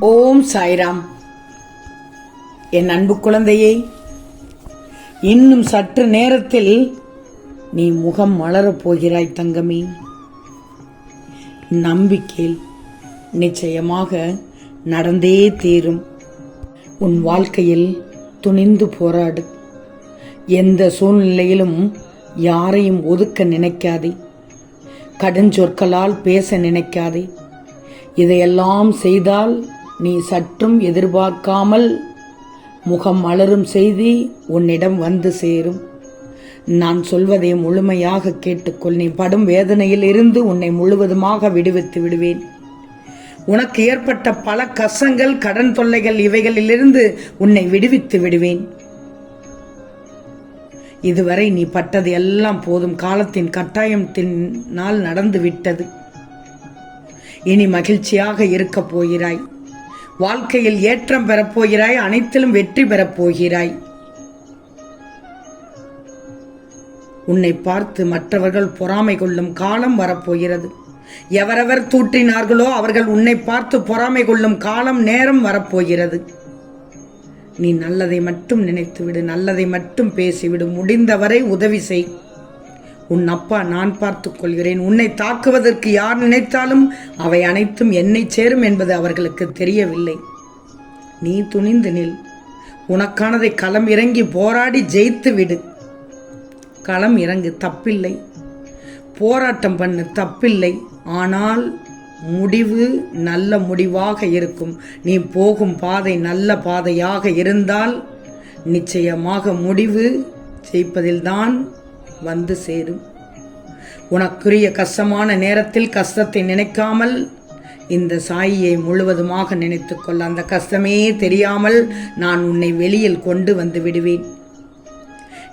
ஓம் சாய்ராம். என் அன்பு குழந்தையே இன்னும் சற்று நேரத்தில் நீ முகம் மலரப் போகிறாய் தங்கமே. நம்பிக்கையில் நிச்சயமாக நடந்தே தீரும். உன் வாழ்க்கையில் துணிந்து போராடு. எந்த சூழ்நிலையிலும் யாரையும் ஒதுக்க நினைக்காதே. கடுஞ்சொற்களால் பேச நினைக்காதே. இதையெல்லாம் செய்தால் நீ சற்றும் எதிர்பார்க்காமல் முகம் மலரும் செய்தி உன்னிடம் வந்து சேரும். நான் சொல்வதை முழுமையாக கேட்டுக்கொள். நீ படும் வேதனையில் இருந்து உன்னை முழுவதுமாக விடுவித்து விடுவேன். உனக்கு ஏற்பட்ட பல கசங்கள் கடன் தொல்லைகள் இவைகளிலிருந்து உன்னை விடுவித்து விடுவேன். இதுவரை நீ பட்டது எல்லாம் போதும். காலத்தின் கட்டாயத்தினால் நடந்து விட்டது இனி மகிழ்ச்சியாக இருக்கப் போகிறாய். வாழ்க்கையில் ஏற்றம் பெறப்போகிறாய் அனைத்திலும் வெற்றி பெறப்போகிறாய் உன்னை பார்த்து மற்றவர்கள் பொறாமை கொள்ளும் காலம் வரப்போகிறது எவரவர் தூற்றினார்களோ அவர்கள் உன்னை பார்த்து பொறாமை கொள்ளும் காலம் நேரம் வரப்போகிறது நீ நல்லதை மட்டும் நினைத்துவிடு நல்லதை மட்டும் பேசிவிடு முடிந்தவரை உதவி செய். உன் அப்பா நான் பார்த்துக் கொள்கிறேன். உன்னை தாக்குவதற்கு யார் நினைத்தாலும் அவை அனைத்தும் என்னை சேரும் என்பது அவர்களுக்கு தெரியவில்லை. நீ துணிந்து நில். உனக்கானதை களம் இறங்கி போராடி ஜெயித்து விடு. களம் இறங்கு தப்பில்லை. போராட்டம் பண்ணு தப்பில்லை. ஆனால் முடிவு நல்ல முடிவாக இருக்கும். நீ போகும் பாதை நல்ல பாதையாக இருந்தால் நிச்சயமாக முடிவு ஜெயிப்பதில்தான் வந்து சேரும். உனக்குரிய கஷ்டமான நேரத்தில் கஷ்டத்தை நினைக்காமல் இந்த சாயியை முழுவதுமாக நினைத்துக்கொள் அந்த கஷ்டமே தெரியாமல் நான் உன்னை வெளியில் கொண்டு வந்து விடுவேன்.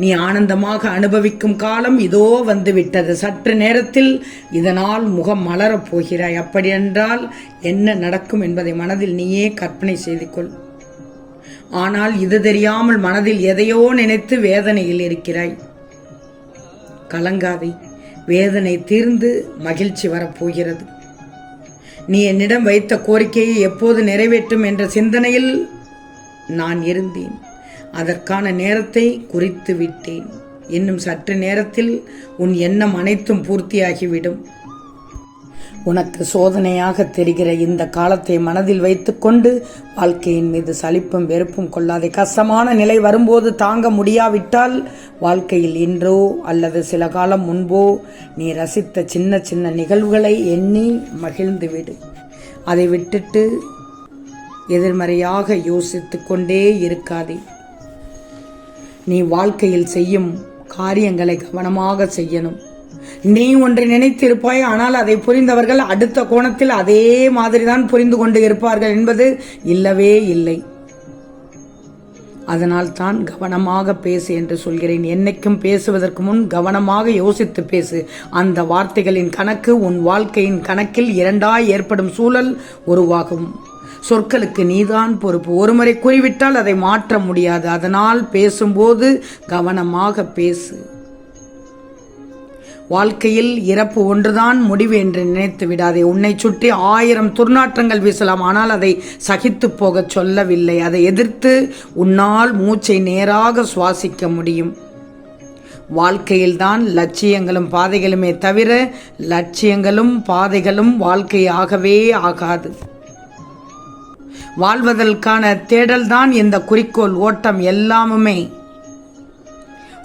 நீ ஆனந்தமாக அனுபவிக்கும் காலம் இதோ வந்து விட்டது. சற்று நேரத்தில் இதனால் முகம் மலரப் போகிறாய். அப்படியென்றால் என்ன நடக்கும் என்பதை மனதில் நீயே கற்பனை செய்து கொள். ஆனால் இது தெரியாமல் மனதில் எதையோ நினைத்து வேதனையில் இருக்கிறாய். கலங்காதே. வேதனை தீர்ந்து மகிழ்ச்சி வரப்போகிறது. நீ என்னிடம் வைத்த கோரிக்கையை எப்போது நிறைவேற்றும் என்ற சிந்தனையில் நான் இருந்தேன். அதற்கான நேரத்தை குறித்து விட்டேன் இன்னும் சற்று நேரத்தில் உன் எண்ணம் அனைத்தும் பூர்த்தியாகிவிடும். உனக்கு சோதனையாக தெரிகிற இந்த காலத்தை மனதில் வைத்துக்கொண்டு வாழ்க்கையின் மீது சலிப்பும் வெறுப்பும் கொள்ளாதே. கஷ்டமான நிலை வரும்போது தாங்க முடியாவிட்டால் வாழ்க்கையில் இன்றோ அல்லது சில காலம் முன்போ நீ ரசித்த சின்ன சின்ன நிகழ்வுகளை எண்ணி மகிழ்ந்து விடு. அதை விட்டுட்டு எதிர்மறையாக யோசித்து கொண்டே இருக்காதே. நீ வாழ்க்கையில் செய்யும் காரியங்களை கவனமாக செய்யணும். நீ ஒன்றை நினைத்திருப்பாய் ஆனால் அதை புரிந்தவர்கள் அடுத்த கோணத்தில் அதே மாதிரிதான் புரிந்து கொண்டு இருப்பார்கள் என்பது இல்லவே இல்லை. அதனால் தான் கவனமாக பேசு என்று சொல்கிறேன். என்னைக்கும் பேசுவதற்கு முன் கவனமாக யோசித்து பேசு. அந்த வார்த்தைகளின் கணக்கு உன் வாழ்க்கையின் கணக்கில் இரண்டாய் ஏற்படும் சூழல் உருவாகும். சொற்களுக்கு நீதான் பொறுப்பு. ஒருமுறை கூறிவிட்டால் அதை மாற்ற முடியாது. அதனால் பேசும்போது கவனமாக பேசு. வாழ்க்கையில் இறப்பு ஒன்றுதான் முடிவு என்று நினைத்து விடாதே. உன்னை சுற்றி ஆயிரம் துர்நாற்றங்கள் வீசலாம். ஆனால் அதை சகித்து போகச் சொல்லவில்லை. அதை எதிர்த்து உன்னால் மூச்சை நேராக சுவாசிக்க முடியும். வாழ்க்கையில்தான் லட்சியங்களும் பாதைகளுமே தவிர லட்சியங்களும் பாதைகளும் வாழ்க்கையாகவே ஆகாது. வாழ்வதற்கான தேடல்தான் இந்த குறிக்கோள். ஓட்டம் எல்லாமுமே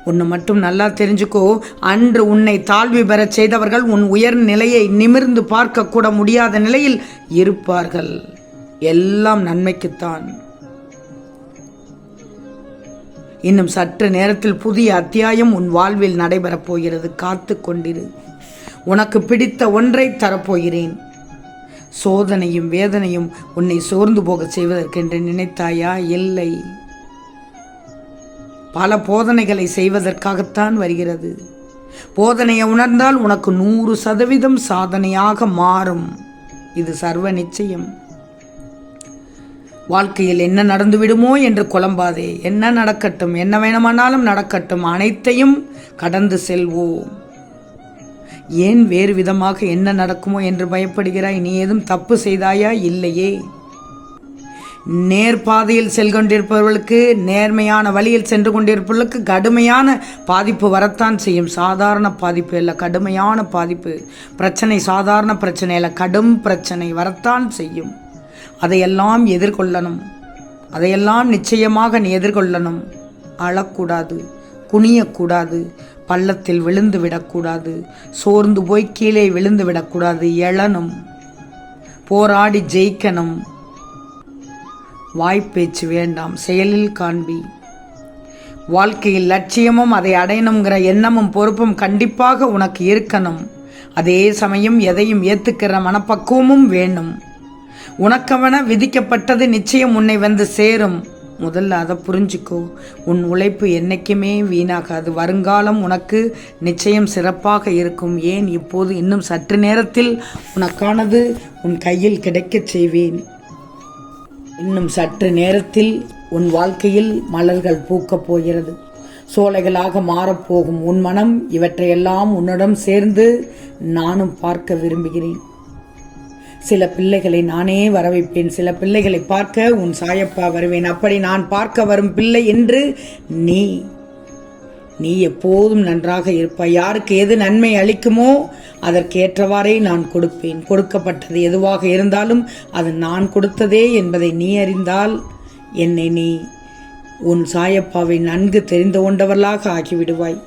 உன்னை மட்டும் நல்லா தெரிஞ்சுக்கோ. அன்று உன்னை தாழ்வி பெறச் செய்தவர்கள் உன் உயர் நிலையை நிமிர்ந்து பார்க்க கூட முடியாத நிலையில் இருப்பார்கள். எல்லாம் நன்மைக்குத்தான். இன்னும் சற்று நேரத்தில் புதிய அத்தியாயம் உன் வாழ்வில் நடைபெறப் போகிறது. காத்து கொண்டிரு. உனக்கு பிடித்த ஒன்றை தரப்போகிறேன். சோதனையும் வேதனையும் உன்னை சோர்ந்து போகச் செய்வதற்கென்று நினைத்தாயா? இல்லை. பல போதனைகளை செய்வதற்காகத்தான் வருகிறது. போதனையை உணர்ந்தால் உனக்கு நூறு சதவீதம் சாதனையாக மாறும். இது சர்வ நிச்சயம். வாழ்க்கையில் என்ன நடந்து விடுமோ என்று குழம்பாதே. என்ன நடக்கட்டும் என்ன வேணுமானாலும் நடக்கட்டும் அனைத்தையும் கடந்து செல்வோம். ஏன் வேறு விதமாக என்ன நடக்குமோ என்று பயப்படுகிறாய்? நீ ஏதும் தப்பு செய்தாயா? இல்லையே. நேர்பாதையில் செல்கொண்டிருப்பவர்களுக்கு நேர்மையான வழியில் சென்று கொண்டிருப்பவர்களுக்கு கடுமையான பாதிப்பு வரத்தான் செய்யும். சாதாரண பாதிப்பு இல்லை கடுமையான பாதிப்பு. பிரச்சனை சாதாரண பிரச்சனை இல்லை கடும் பிரச்சனை வரத்தான் செய்யும். அதையெல்லாம் எதிர்கொள்ளணும். அதையெல்லாம் நிச்சயமாக நீ எதிர்கொள்ளணும். அழக்கூடாது குனியக்கூடாது பள்ளத்தில் விழுந்து விடக்கூடாது சோர்ந்து போய் கீழே விழுந்து விடக்கூடாது எழணும். போராடி ஜெயிக்கணும். வாய்ப்பேச்சு வேண்டாம் செயலில் காண்பி. வாழ்க்கையில் லட்சியமும் அதை அடையணுங்கிற எண்ணமும் பொறுப்பும் கண்டிப்பாக உனக்கு இருக்கணும். அதே சமயம் எதையும் ஏத்துக்கிற மனப்பக்குவமும் வேணும். உனக்கவன விதிக்கப்பட்டது நிச்சயம் உன்னை வந்து சேரும். முதல்ல அதை புரிஞ்சுக்கோ. உன் உழைப்பு என்னைக்குமே வீணாகாது. வருங்காலம் உனக்கு நிச்சயம் சிறப்பாக இருக்கும். ஏன் இப்போது இன்னும் சற்று நேரத்தில் உனக்கானது உன் கையில் கிடைக்கச் செய்வேன். இன்னும் சற்று நேரத்தில் உன் வாழ்க்கையில் மலர்கள் பூக்கப் போகிறது. சோலைகளாக மாறப்போகும் உன் மனம் இவற்றையெல்லாம் உன்னிடம் சேர்ந்து நானும் பார்க்க விரும்புகிறேன். சில பிள்ளைகளை நானே வரவைப்பேன். சில பிள்ளைகளை பார்க்க உன் சாயப்பா வருவேன். அப்படி நான் பார்க்க வரும் பிள்ளை என்று நீ நீ எப்போதும் நன்றாக இருப்பாய். யாருக்கு எது நன்மை அளிக்குமோ அதற்கேற்றவாறே நான் கொடுப்பேன். கொடுக்கப்பட்டது எதுவாக இருந்தாலும் அது நான் கொடுத்ததே என்பதை நீ அறிந்தால் என்னை நீ உன் சாயப்பாவை நன்கு தெரிந்து கொண்டவர்களாக ஆக்கிவிடுவாய்.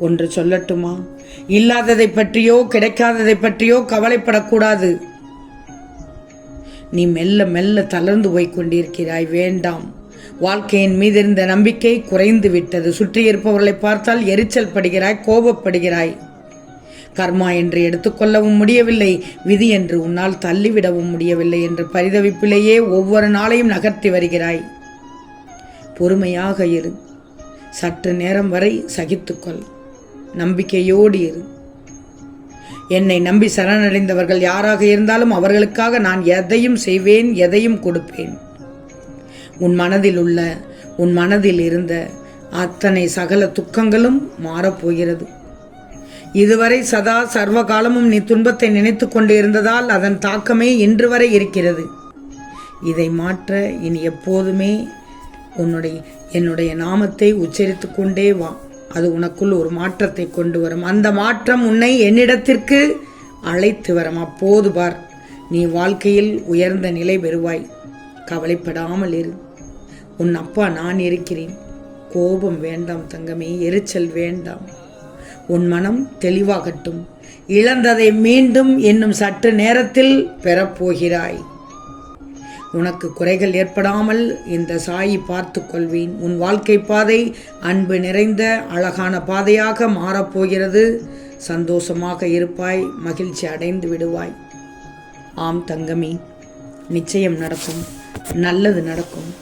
ஒன்று சொல்லட்டுமா? இல்லாததை பற்றியோ கிடைக்காததை பற்றியோ கவலைப்படக்கூடாது. நீ மெல்ல மெல்ல தளர்ந்து போய் கொண்டிருக்கிறாய். வேண்டாம். வாழ்க்கையின் மீது இருந்த நம்பிக்கை குறைந்து விட்டது. சுற்றி இருப்பவர்களை பார்த்தால் எரிச்சல் படுகிறாய் கோபப்படுகிறாய். கர்மா என்று எடுத்துக்கொள்ளவும் முடியவில்லை. விதி என்று உன்னால் தள்ளிவிடவும் முடியவில்லை என்று பரிதவிப்பிலேயே ஒவ்வொரு நாளையும் நகர்த்தி வருகிறாய். பொறுமையாக இரு. சற்று நேரம் வரை சகித்துக்கொள் நம்பிக்கையோடு இரு. என்னை நம்பி சரணடைந்தவர்கள் யாராக இருந்தாலும் அவர்களுக்காக நான் எதையும் செய்வேன் எதையும் கொடுப்பேன். உன் மனதில் உள்ள உன் மனதில் இருந்த அத்தனை சகல துக்கங்களும் மாறப்போகிறது. இதுவரை சதா சர்வ காலமும் நீ துன்பத்தை நினைத்து கொண்டு இருந்ததால் அதன் தாக்கமே இன்று வரை இருக்கிறது. இதை மாற்ற இனி எப்போதுமே உன்னுடைய என்னுடைய நாமத்தை உச்சரித்து கொண்டே வா. அது உனக்குள் ஒரு மாற்றத்தை கொண்டு வரும். அந்த மாற்றம் உன்னை என்னிடத்திற்கு அழைத்து வரும். அப்போது பார் நீ வாழ்க்கையில் உயர்ந்த நிலை பெறுவாய். கவலைப்படாமல் இரு. உன் அப்பா நான் இருக்கிறேன். கோபம் வேண்டாம் தங்கமே எரிச்சல் வேண்டாம். உன் மனம் தெளிவாகட்டும். இழந்ததை மீண்டும் இன்னும் சற்று நேரத்தில் பெறப்போகிறாய். உனக்கு குறைகள் ஏற்படாமல் இந்த சாயி பார்த்து கொள்வேன். உன் வாழ்க்கை பாதை அன்பு நிறைந்த அழகான பாதையாக மாறப்போகிறது. சந்தோஷமாக இருப்பாய் மகிழ்ச்சி அடைந்து விடுவாய். ஆம் தங்கமி நிச்சயம் நடக்கும். நல்லது நடக்கும்.